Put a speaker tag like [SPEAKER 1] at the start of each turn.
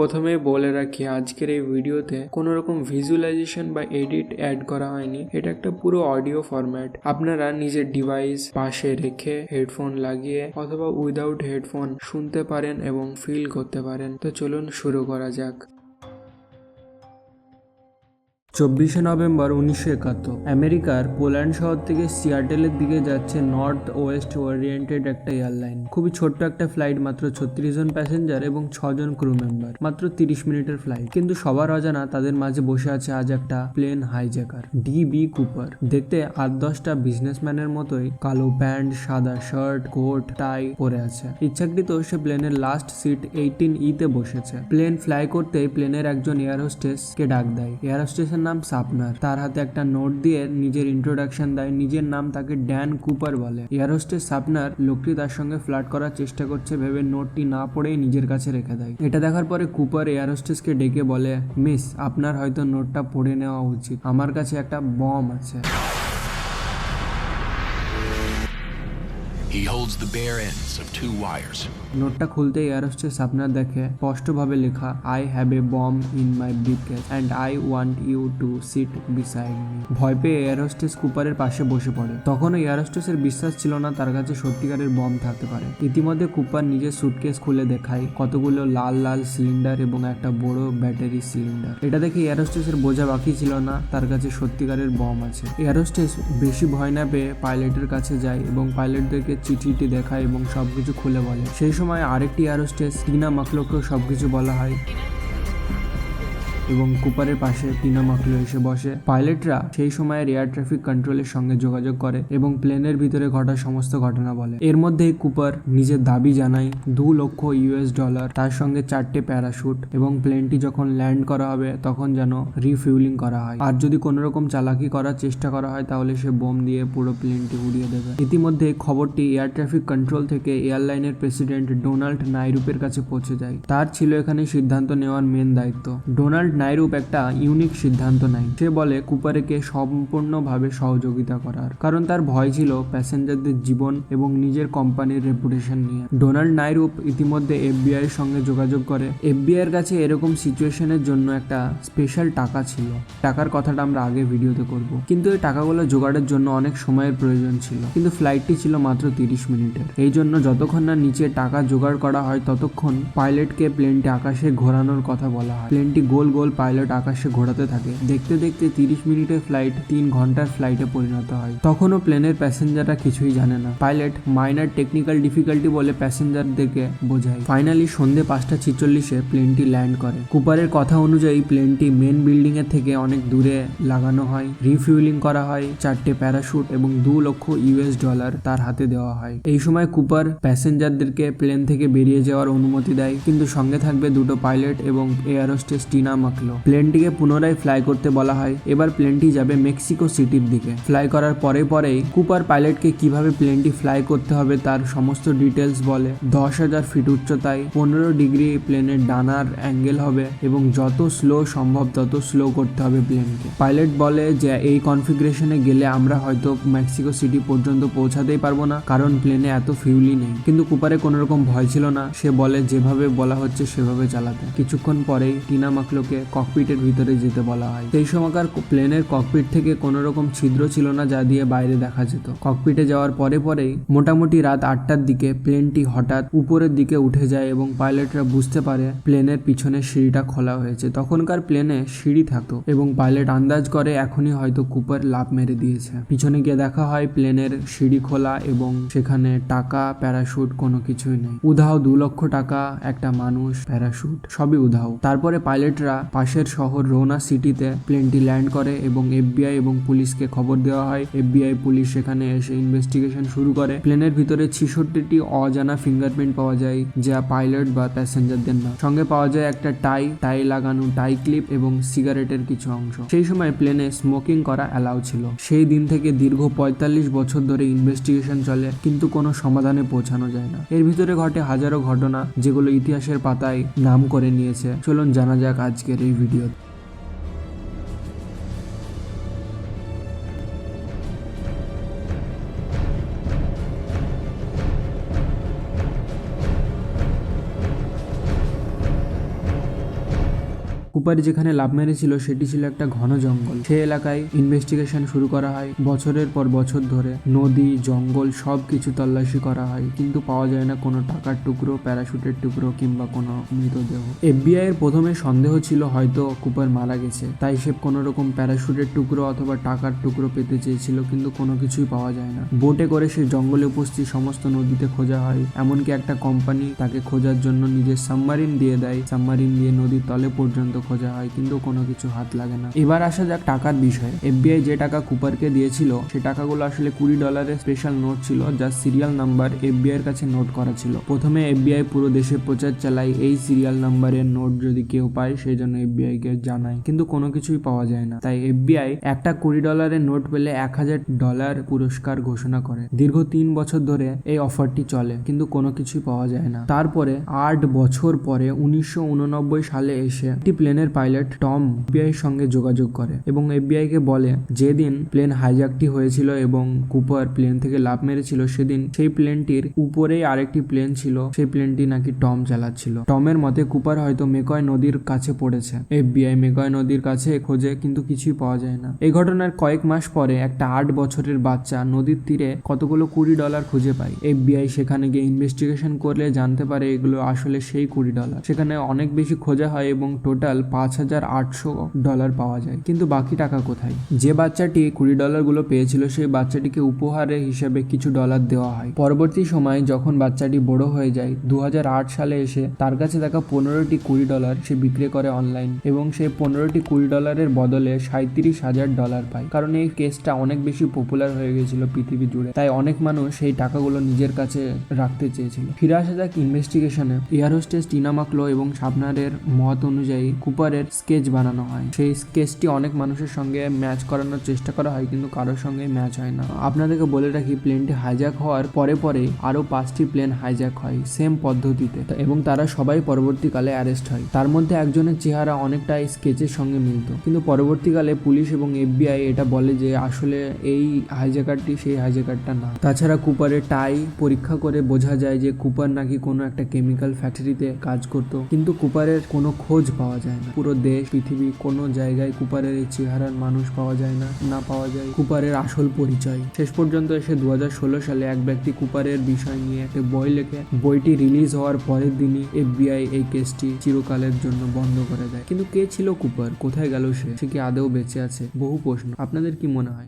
[SPEAKER 1] প্রথমে বলে রাখি, আজকের এই ভিডিওতে কোনো রকম ভিজুয়ালাইজেশন বা এডিট অ্যাড করা হয়নি। এটা একটা পুরো অডিও ফরম্যাট আপনারা নিজের ডিভাইস পাশে রেখে হেডফোন লাগিয়ে অথবা উইদাউট হেডফোন শুনতে পারেন এবং ফিল করতে পারেন। তো চলুন শুরু করা যাক। চব্বিশে নভেম্বর উনিশশো একাত্তর। আমেরিকার পোল্যান্ড শহর থেকে সিয়াটেলের দিকে যাচ্ছে নর্থ ওয়েস্ট ওরিয়েন্টেড একটা এয়ারলাইন। খুবই ছোট্ট একটা ফ্লাইট, মাত্র ছত্রিশ জন প্যাসেঞ্জার এবং ছজন ক্রু মেম্বার, মাত্র তিরিশ মিনিটের ফ্লাইট। কিন্তু সবার অজানা তাদের মাঝে বসে আছে আজ একটা plane hijacker, D B Cooper. দেখতে আট দশটা বিজনেসম্যানের মতোই কালো প্যান্ট, সাদা শার্ট, কোট, টাই পরে আছে। ইচ্ছাকৃত সে প্লেনের লাস্ট সিট এইটিন ই তে বসেছে। প্লেন ফ্লাই করতেই প্লেনের একজন এয়ার হোস্টেস কে ডাক দেয়। এয়ার হোস্টেসের নাম সাপনার তার হাতে একটা নোট দিয়ে নিজের ইন্ট্রোডাকশন দেয়। নিজের নাম তাকে ড্যান কুপার বলে। এয়ার হোস্টেস সাপনার লোকটি তার সঙ্গে ফ্লার্ট করার চেষ্টা করছে, ভেবে নোটটি না পড়েই নিজের কাছে রেখে দেয়। এটা দেখার পরে কুপার এয়ার হোস্টেসকে ডেকে বলে, মিস, আপনার হয়তো নোটটা পড়ে নেওয়া উচিত। আমার কাছে একটা বম আছে।
[SPEAKER 2] Holds the bare ends of two wires.
[SPEAKER 1] নোটটা খুলতে এয়ার হোস্টেস আপনার দেখে স্পষ্টভাবে লেখা I have a bomb in my briefcase and I want you to sit beside me ভয় পেয়ে এয়ার হোস্টেস কুপারের পাশে বসে পড়ে। তখনও এয়ার হোস্টেসের বিশ্বাস ছিল না তার কাছে সত্যিকারের বম থাকতে পারে। ইতিমধ্যে কুপার নিজের সুটকেস খুলে দেখায় কতগুলো লাল লাল সিলিন্ডার এবং একটা বড় ব্যাটারি সিলিন্ডার এটা দেখে এয়ার হোস্টেসের বোঝা বাকি ছিল না, তার কাছে সত্যিকারের বম আছে। এয়ার হোস্টেস বেশি ভয় না পেয়ে পাইলটের কাছে যায় এবং পাইলটদেরকে চিঠিটি দেখায় এবং সবকিছু খুলে বলে। সেই সময় আরেকটি অ্যারোস্টেস টিনা মাকলোকেও সবকিছু বলা হয়। এবং কুপারের পাশে টিনা মাকলো এসে বসে। পাইলটরা সেই সময়ের এয়ার ট্রাফিক কন্ট্রোলের সঙ্গে যোগাযোগ করে এবং প্লেনের ভিতরে ঘটা সমস্ত ঘটনা বলে। এর মধ্যে কুপার নিজের দাবি জানায়, দু লক্ষ ইউএস ডলার, তার সঙ্গে চারটে প্যারাশুট এবং প্লেনটি যখন ল্যান্ড করা হবে তখন যেন রিফিউলিং করা হয়। আর যদি কোনো রকম চালাকি করার চেষ্টা করা হয় তাহলে সে বোম দিয়ে পুরো প্লেনটি উড়িয়ে দেবে। ইতিমধ্যে খবরটি এয়ার ট্রাফিক কন্ট্রোল থেকে এয়ারলাইনের প্রেসিডেন্ট ডোনাল্ড নাইরুপের কাছে পৌঁছে যায়। তার ছিল এখানে সিদ্ধান্ত নেওয়ার মেন দায়িত্ব। ডোনাল্ড নাইরুপ একটা ইউনিক সিদ্ধান্ত নেয়। সে বলে, কুপারেকে সম্পূর্ণভাবে সহযোগিতা করার। কারণ তার ভয় ছিল প্যাসেঞ্জারদের জীবন এবং নিজের কোম্পানির রেপুটেশন নিয়ে। ডোনাল্ড নাইরুপ ইতিমধ্যে এফবিআই এর সঙ্গে যোগাযোগ করে। এফবিআই এর কাছে এরকম সিচুয়েশনের জন্য একটা স্পেশাল টাকা ছিল। টাকার কথাটা আমরা আগে ভিডিওতে করব। কিন্তু এই টাকাগুলো জোগাড়ের জন্য অনেক সময়ের প্রয়োজন ছিল। কিন্তু ফ্লাইটটি ছিল মাত্র তিরিশ মিনিটের। এই জন্য যতক্ষণ না নিচে টাকা জোগাড় করা হয়, ততক্ষণ পাইলটকে প্লেনটি আকাশে ঘোরানোর কথা বলা হয়। প্লেনটি গোল গোল পাইলট আকাশে ঘোরাতে থাকে। দেখতে দেখতে তিরিশ মিনিটের ফ্লাইট তিন ঘণ্টার ফ্লাইটে পরিণত হয়। তখনও প্লেনের প্যাসেঞ্জাররা কিছুই জানে না। পাইলট মাইনার টেকনিক্যাল ডিফিকাল্টি বলে প্যাসেঞ্জারদেরকে বোঝায়। ফাইনালি সন্ধে পাঁচটা ছিচল্লিশে প্লেনটি ল্যান্ড করে। কুপারের কথা অনুযায়ী প্লেনটি মেন বিল্ডিং এর থেকে অনেক দূরে লাগানো হয়। রিফিউলিং করা হয়, চারটে প্যারাশুট এবং দু লক্ষ ইউএস ডলার তার হাতে দেওয়া হয়। এই সময় কুপার প্যাসেঞ্জারদেরকে প্লেন থেকে বেরিয়ে যাওয়ার অনুমতি দেয়। কিন্তু সঙ্গে থাকবে দুটো পাইলট এবং এয়ারোস্টেস টিনা মাকলো প্লেনটিকে পুনরায় ফ্লাই করতে বলা হয়। এবার প্লেনটি যাবে মেক্সিকো সিটির দিকে। ফ্লাই করার পরে পরেই কুপার পাইলটকে কীভাবে প্লেনটি ফ্লাই করতে হবে তার সমস্ত ডিটেলস বলে। দশ হাজার ফিট উচ্চতায় পনেরো ডিগ্রি প্লেনের ডানার অ্যাঙ্গেল হবে এবং যত স্লো সম্ভব তত স্লো করতে হবে প্লেনকে। পাইলট বলে যে, এই কনফিগারেশনে গেলে আমরা হয়তো মেক্সিকো সিটি পর্যন্ত পৌঁছাতেই পারব না, কারণ প্লেনে এত ফিউলি নেই। কিন্তু কুপারে কোনো রকম ভয় ছিল না। সে বলে, যেভাবে বলা হচ্ছে সেভাবে চালাতে। কিছুক্ষণ পরেই টিনা মাকলোকে ককপিটের ভিতরে যেতে বলা হয়। সেই সময়কার প্লেনের ককপিট থেকে কোনো রকম ছিদ্র ছিল না যা দিয়ে বাইরে দেখা যেত। ককপিটে যাওয়ার পরে পরেই মোটামুটি রাত আটটার দিকে প্লেনটি হঠাৎ উপরের দিকে উঠে যায় এবং পাইলটরা বুঝতে পারে প্লেনের পিছনে সিঁড়িটা খোলা হয়েছে। তখনকার প্লেনে সিঁড়ি থাকতো এবং পাইলট আন্দাজ করে এখনই হয়তো কুপার লাভ মেরে দিয়েছে। পিছনে গিয়ে দেখা হয় প্লেনের সিঁড়ি খোলা এবং সেখানে টাকা প্যারাশুট কোনো কিছুই নেই। উধাও দু লক্ষ টাকা একটা মানুষ প্যারাশুট সবই উধাও। তারপরে পাইলটরা পাশের শহর রোনা সিটিতে প্লেনটি ল্যান্ড করে এবং এফবিআই এবং পুলিশকে খবর দেওয়া হয়। এফবিআই পুলিশ সেখানে এসে ইনভেস্টিগেশন শুরু করে। প্লেনের ভিতরে ছিষট্টিটি অজানা ফিঙ্গারপ্রিন্ট পাওয়া যায়, যা পাইলট বা প্যাসেঞ্জারদের না সঙ্গে পাওয়া যায় একটা টাই টাই লাগানো টাই ক্লিপ এবং সিগারেটের কিছু অংশ। সেই সময় প্লেনে স্মোকিং করা অ্যালাউ ছিল। সেই দিন থেকে দীর্ঘ পঁয়তাল্লিশ বছর ধরে ইনভেস্টিগেশন চলে, কিন্তু কোনো সমাধানে পৌঁছানো যায় না। এর ভিতরে ঘটে হাজারো ঘটনা, যেগুলো ইতিহাসের পাতায় নাম করে নিয়েছে। চলুন জানা যাক আজকের এই ভিডিও কুপার যেখানে লাভ মেরেছিল সেটি ছিল একটা ঘন জঙ্গল। সে এলাকায় ইনভেস্টিগেশন শুরু করা হয়। বছরের পর বছর ধরে নদী, জঙ্গল সব কিছু তল্লাশি করা হয়। কিন্তু পাওয়া যায় না কোনো টাকার টুকরো, প্যারাশুটের টুকরো কিংবা কোনো মৃতদেহ। এফবিআই এর প্রথমে সন্দেহ ছিল হয়তো কুপার মারা গেছে। তাই সে কোনো রকম প্যারাশুটের টুকরো অথবা টাকার টুকরো পেতে চেয়েছিল, কিন্তু কোনো কিছুই পাওয়া যায় না। বোটে করে সে জঙ্গলে উপস্থিত সমস্ত নদীতে খোঁজা হয়। এমনকি একটা কোম্পানি তাকে খোঁজার জন্য নিজের সাবমারিন দিয়ে দেয়। সাবমারিন দিয়ে নদীর তলে পর্যন্ত খোঁজা হয়, কিন্তু কোনো কিছু হাত লাগে না। এবার আসা যাক টাকার বিষয়ে। এফবিআই যে টাকা কুপারকে দিয়েছিল, সে টাকাগুলো আসলে কুড়ি ডলারের স্পেশাল নোট ছিল যার সিরিয়াল নাম্বার এফবিআই এর কাছে নোট করা ছিল। প্রথমে এফবিআই পুরো দেশে প্রচার চালায়, এই সিরিয়াল নাম্বারের নোট যদি কেউ পায়, সেই জন্য এফবিআই কে জানায়। কিন্তু কোনো কিছুই পাওয়া যায় না। তাই এফবিআই একটা কুড়ি ডলারের নোট পেলে এক হাজার ডলার পুরস্কার ঘোষণা করে। দীর্ঘ তিন বছর ধরে এই অফারটি চলে, কিন্তু কোনো কিছুই পাওয়া যায় না। তারপরে আট বছর পরে, উনিশশো উন নব্বই সালে এসে একটি প্লেনের পাইলট টম এফবিআই সঙ্গে যোগাযোগ করে এবং এফবিআই কে বলে, যেদিন প্লেন হাইজ্যাকটি হয়েছিল এবং কুপার প্লেন থেকে লাভ মেরেছিল, সেদিন সেই প্লেনটির উপরেই আরেকটি প্লেন ছিল। সেই প্লেনটি নাকি টম চালাচ্ছিল। টমের মতে, কুপার হয়তো মেকয় নদীর কাছে পড়েছে। এফবিআই মেকয় নদীর কাছে খোঁজে, কিন্তু কিছুই পাওয়া যায় না। এই ঘটনার কয়েক মাস পরে একটা আট বছরের বাচ্চা নদীর তীরে কতগুলো কুড়ি ডলার খুঁজে পায়। এফবিআই সেখানে গিয়ে ইনভেস্টিগেশন করলে জানতে পারে এগুলো আসলে সেই কুড়ি ডলার। সেখানে অনেক বেশি খোঁজা হয় এবং টোটাল পাঁচ হাজার আটশো ডলার পাওয়া যায়। কিন্তু বাকি টাকা কোথায়? যে বাচ্চাটি কুড়ি ডলারগুলো পেয়েছিল, সেই বাচ্চাটিকে উপহারে হিসেবে কিছু ডলার দেওয়া হয়। পরবর্তী সময়ে যখন বাচ্চাটি বড় হয়ে যায় দু সালে এসে তার কাছে থাকা পনেরোটি কুড়ি ডলার সে বিক্রি করে অনলাইন এবং সেই পনেরোটি কুড়ি ডলারের বদলে সাঁত্রিশ হাজার ডলার পায়। কারণ এই কেসটা অনেক বেশি পপুলার হয়ে গেছিল পৃথিবী জুড়ে। তাই অনেক মানুষ সেই টাকাগুলো নিজের কাছে রাখতে চেয়েছিল। ফিরে আসা যাক ইনভেস্টিগেশনে এয়ার হোস্টেস টিনা মাকলো এবং শাবনারের মত অনুযায়ী কুপারের স্কেচ বানানো হয়। সেই স্কেচটি অনেক মানুষের সঙ্গে ম্যাচ করানোর চেষ্টা করা হয়, কিন্তু কারোর সঙ্গে ম্যাচ হয় না। আপনাদেরকে বলে রাখি, প্লেনটি হাইজ্যাক হওয়ার পরে পরে আরও পাঁচটি প্লেন হাইজ্যাক হয়, সেম পদ্ধতিতে। এবং তারা সবাই পরবর্তীকালে অ্যারেস্ট হয়। তার মধ্যে একজনের চেহারা অনেকটাই স্কেচের সঙ্গে মিলত। কিন্তু পরবর্তীকালে পুলিশ এবং এফবিআই এটা বলে যে, আসলে এই হাইজ্যাকারটি সেই হাইজ্যাকারটা না। তাছাড়া কুপারের টাই পরীক্ষা করে বোঝা যায় যে, কুপার নাকি কোনো একটা কেমিক্যাল ফ্যাক্টরিতে কাজ করত। কিন্তু কুপারের কোনো খোঁজ পাওয়া যায় না পুরো দেশ, পৃথিবী কোনো জায়গায় কুপারের এই চেহারার মানুষ পাওয়া যায় না না পাওয়া যায় কুপারের আসল পরিচয়। শেষ পর্যন্ত এসে দু হাজার ষোলো সালে এক ব্যক্তি কুপারের বিষয় নিয়ে একটা বই লেখে। বইটি রিলিজ হওয়ার পরের দিনই এফবিআই এই কেসটি চিরকালের জন্য বন্ধ করে দেয়। কিন্তু কে ছিল কুপার? কোথায় গেল সে? সে কি আদৌ বেঁচে আছে? বহু প্রশ্ন। আপনাদের কি মনে হয়?